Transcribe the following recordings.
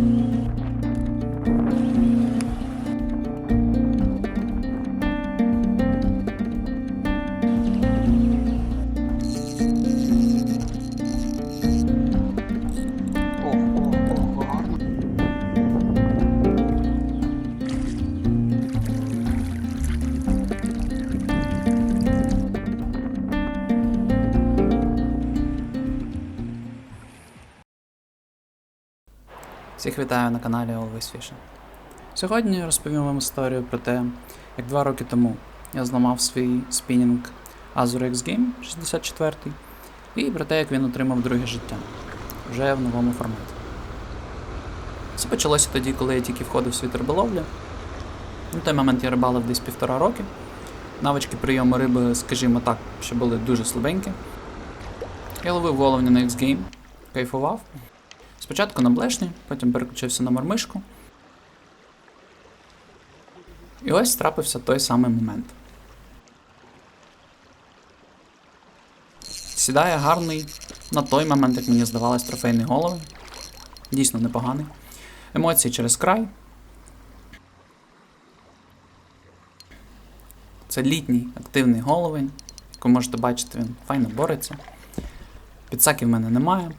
Ох, Всіх вітаю на каналі Always Fishing. Сьогодні розповім вам історію про те, як два роки тому я зламав свій спінінг Azure X Game 64 і про те, як він отримав друге життя вже в новому форматі. Все почалося тоді, коли я тільки входив в світ риболовлі. На той момент я рибалив десь півтора роки. Навички прийому риби, скажімо так, ще були дуже слабенькі. Я ловив головня на X-Game, кайфував. Спочатку на блешні, потім переключився на мормишку. І ось трапився той самий момент. Сідає гарний, на той момент, як мені здавалось, трофейний головень. Дійсно непоганий. Емоції через край. Це літній активний головень. Як ви можете бачити, він файно бореться. Підсаків в мене немає.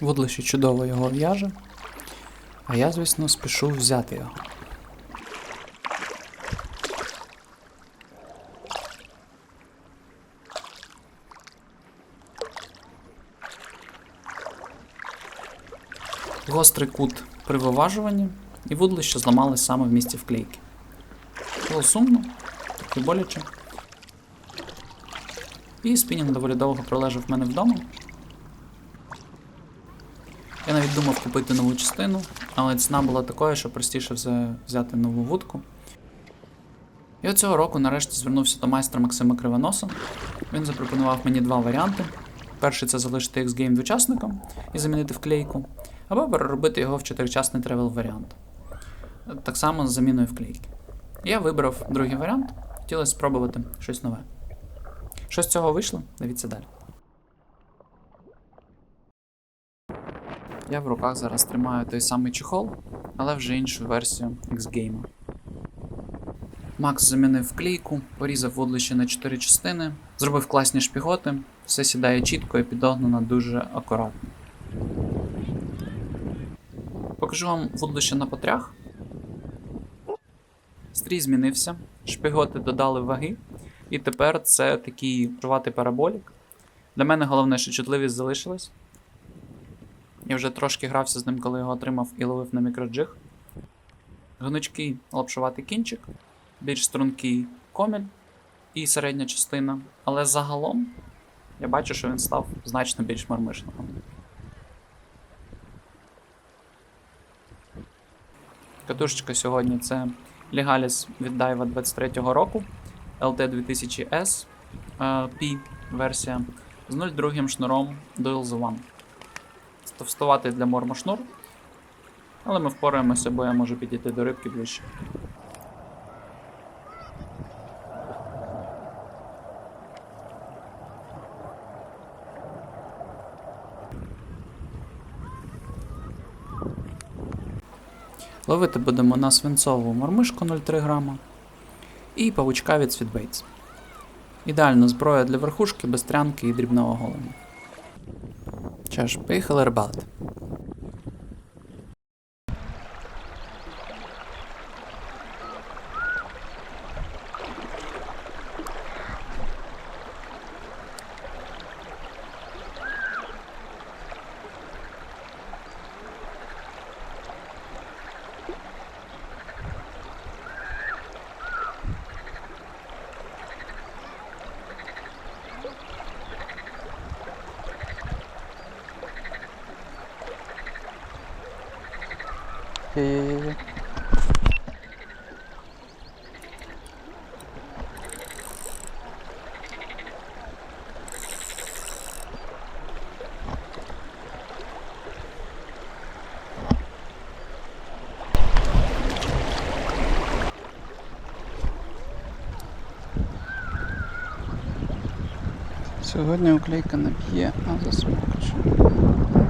Вудлище чудово його в'яже, а я, звісно, спішу взяти його. Гострий кут при виважуванні, і вудлище зламали саме в місці вклейки. Було сумно, трохи боляче. І спінінг доволі довго пролежав в мене вдома. Навіть думав купити нову частину, але ціна була такою, що простіше взяти нову вудку. І цього року нарешті звернувся до майстра Максима Кривоноса. Він запропонував мені два варіанти. Перший це залишити X-Game двочасником і замінити вклейку, або переробити його в чотиричасний тревел варіант. Так само з заміною вклейки. Я вибрав другий варіант, хотілося спробувати щось нове. Що з цього вийшло? Дивіться далі. Я в руках зараз тримаю той самий чехол, але вже іншу версію X-Game. Макс замінив клейку, порізав вудлище на 4 частини, зробив класні шпіготи, все сідає чітко і підогнано дуже акуратно. Покажу вам вудлище на потрях. Стрій змінився, шпіготи додали ваги, і тепер це такий жуватий параболік. Для мене головне, що чутливість залишилась. Я вже трошки грався з ним, коли його отримав і ловив на мікроджиг. Гнучкий лапшуватий кінчик, більш стрункий коміль і середня частина. Але загалом я бачу, що він став значно більш мармишним. Катушечка сьогодні це Legalis від Daiwa 23-го року LT 2000S е, P версія з 0,2 шнуром Dual The One товстувати для морму шнур. Але ми впораємося, бо я можу підійти до рибки ближче. Ловити будемо на свинцову мормишку 0,3 грама і павучка від Sweetbaits. Ідеальна зброя для верхушки, без трянки і дрібного голення. Що ж, Сьогодні уклейка не а засмокчує.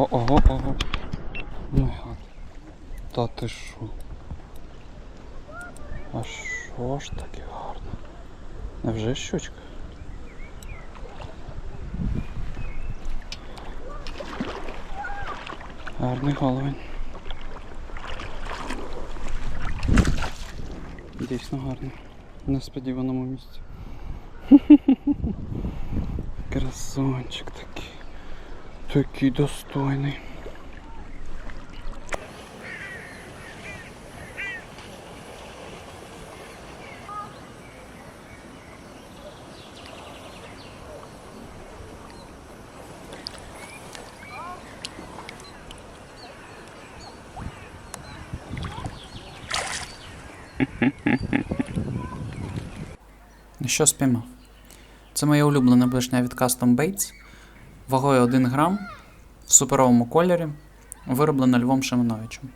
Ого, ого, ого. Ну, та ти що? А що ж таке гарно? Невже щучка? Гарний головень. Дійсно гарний. Несподіваному місці. Красончик такий. Такий достойний. Ну що спіймав? Це моя улюблена блишня від Custom Baits, вагою 1 грам, в суперовому кольорі, вироблена Львом Шимановичем.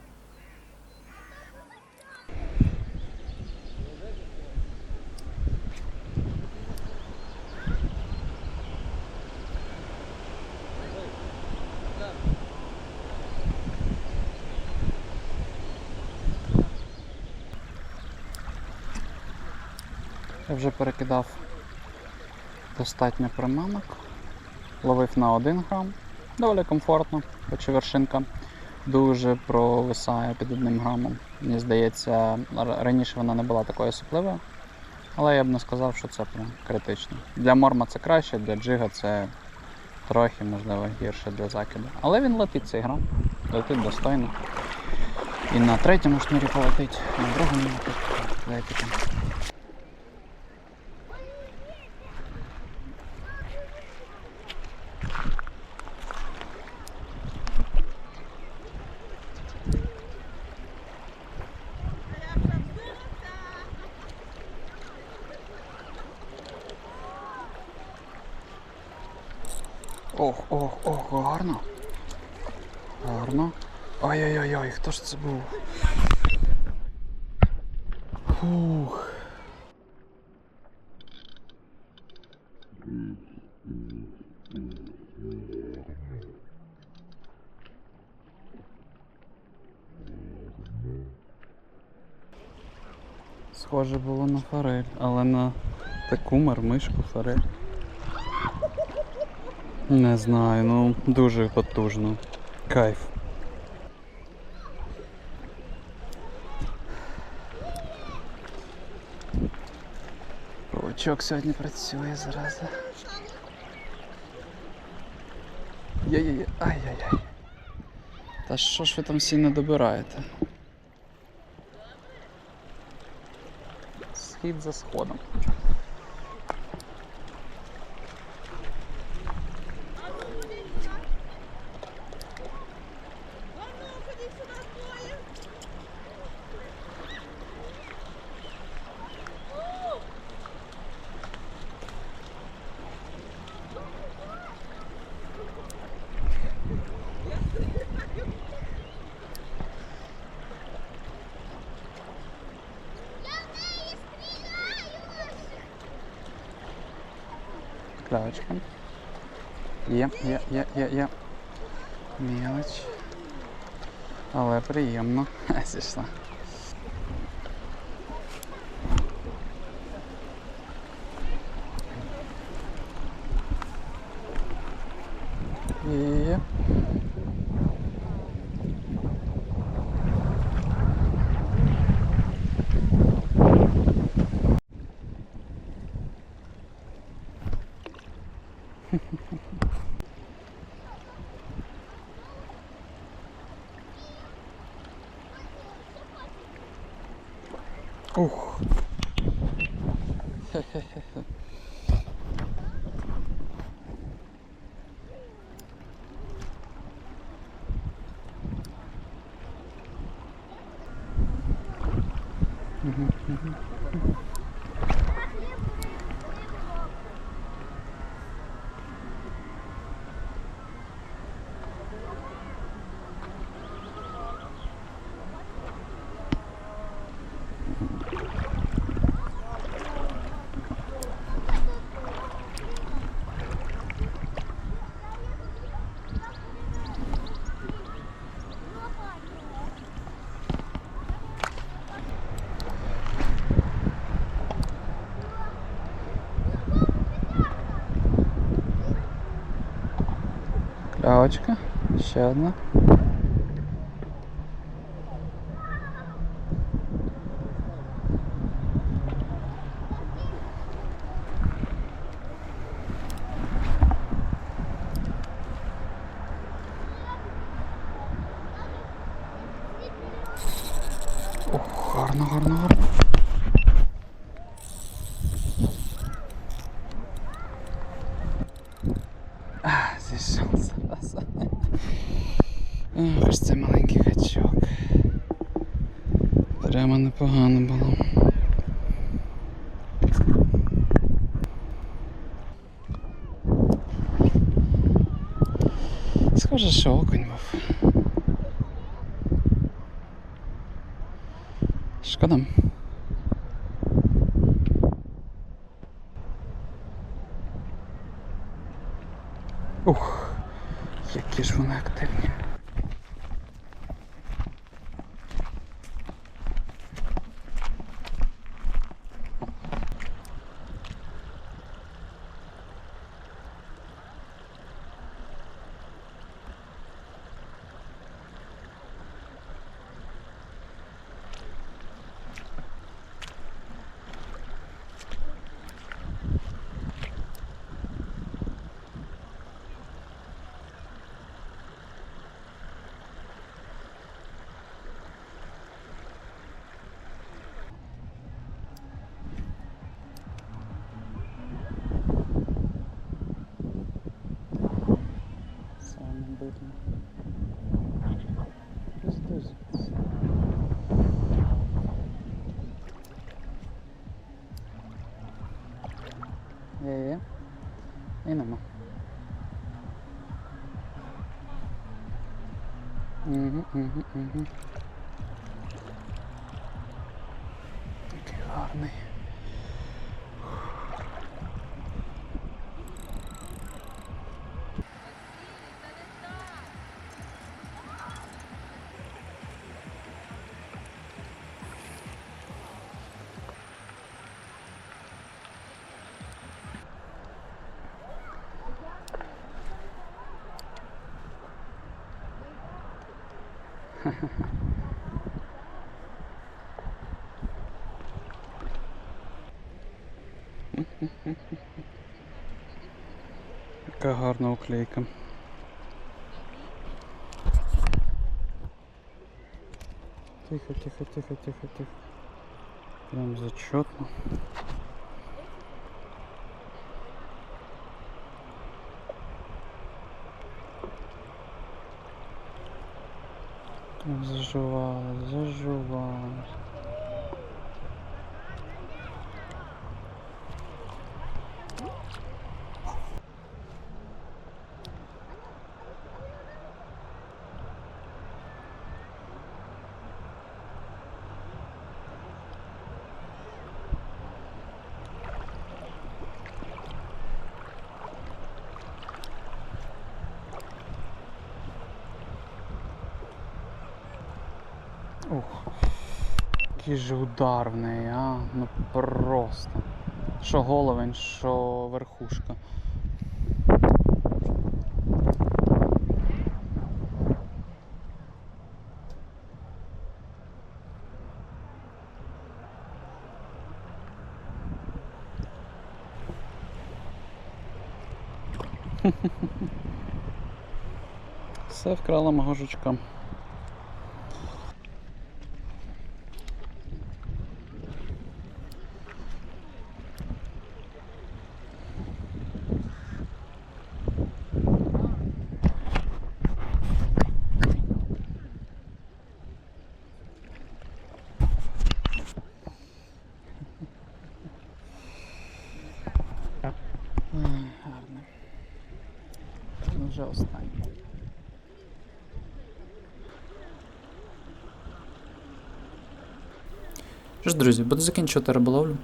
Я вже перекидав достатньо приманок. Ловив на 1 грам. Доволі комфортно, хоч і вершинка дуже провисає під 1 грамом. Мені здається, раніше вона не була такою особливою. Але я б не сказав, що це прям критично. Для морма це краще, для джига це трохи, можливо, гірше для закиду. Але він летить цей грам, летить достойно. І на третьому шнурі полетить, на другому летить. Ох, ох, ох, гарно. Гарно. Ой-ой-ой, хто ж це був? Фух. Схоже було на форель, але на таку мармишку форель. Не знаю, ну дуже потужно. Кайф. Паучок сьогодні працює зараза. Є-є-є, ай-яй-яй. Та що ж ви там всі не добираєте? Схід за сходом. Клявочка. Є, є, є, є, є. Мілоч. Але приємно. Зійшла. Є. Ух. Клявочка. Ще одна. Ж це маленький гачок. Прямо непогано було. Схоже, що окунь був. Шкода. Ух, які ж вони активні. Саме видно. Пиздусь. Є, є. І нема. Угу, угу, угу. Який Яка гарна уклейка. Тихо, тихо, тихо, тихо, тихо. Прям зачетно. 不是说，不是说。Ух, який же удар в неї, а? Ну просто. Що головень, що верхушка. Все вкрала мого жучка. Вже останній. Що ж, друзі, буду закінчувати риболовлю.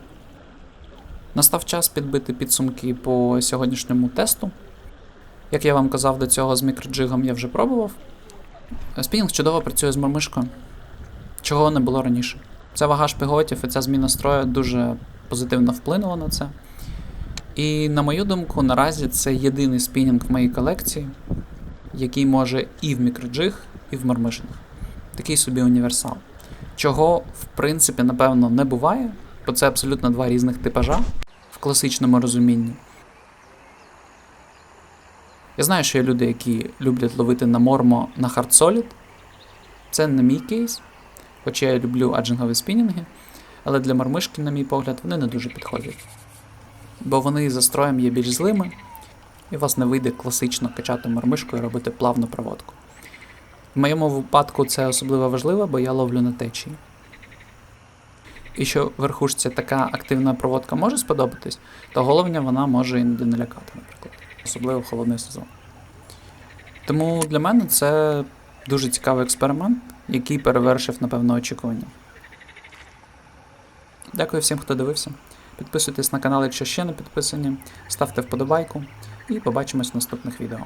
Настав час підбити підсумки по сьогоднішньому тесту. Як я вам казав до цього з мікроджигом, я вже пробував. Спінінг чудово працює з мормишкою, чого не було раніше. Ця вага шпиготів і ця зміна строю дуже позитивно вплинула на це. І, на мою думку, наразі це єдиний спінінг в моїй колекції, який може і в мікроджиг, і в мормишинг. Такий собі універсал. Чого, в принципі, напевно, не буває, бо це абсолютно два різних типажа в класичному розумінні. Я знаю, що є люди, які люблять ловити на мормо на Solid. Це не мій кейс, хоча я люблю аджингові спінінги, але для мормишки, на мій погляд, вони не дуже підходять. Бо вони за строєм є більш злими, і вас не вийде класично качати мормишку і робити плавну проводку. В моєму випадку це особливо важливо, бо я ловлю на течії. І що верхушці така активна проводка може сподобатись, то головня вона може іноді не лякати, наприклад, особливо в холодний сезон. Тому для мене це дуже цікавий експеримент, який перевершив, напевно, очікування. Дякую всім, хто дивився. Підписуйтесь на канал, якщо ще не підписані, ставте вподобайку і побачимось в наступних відео.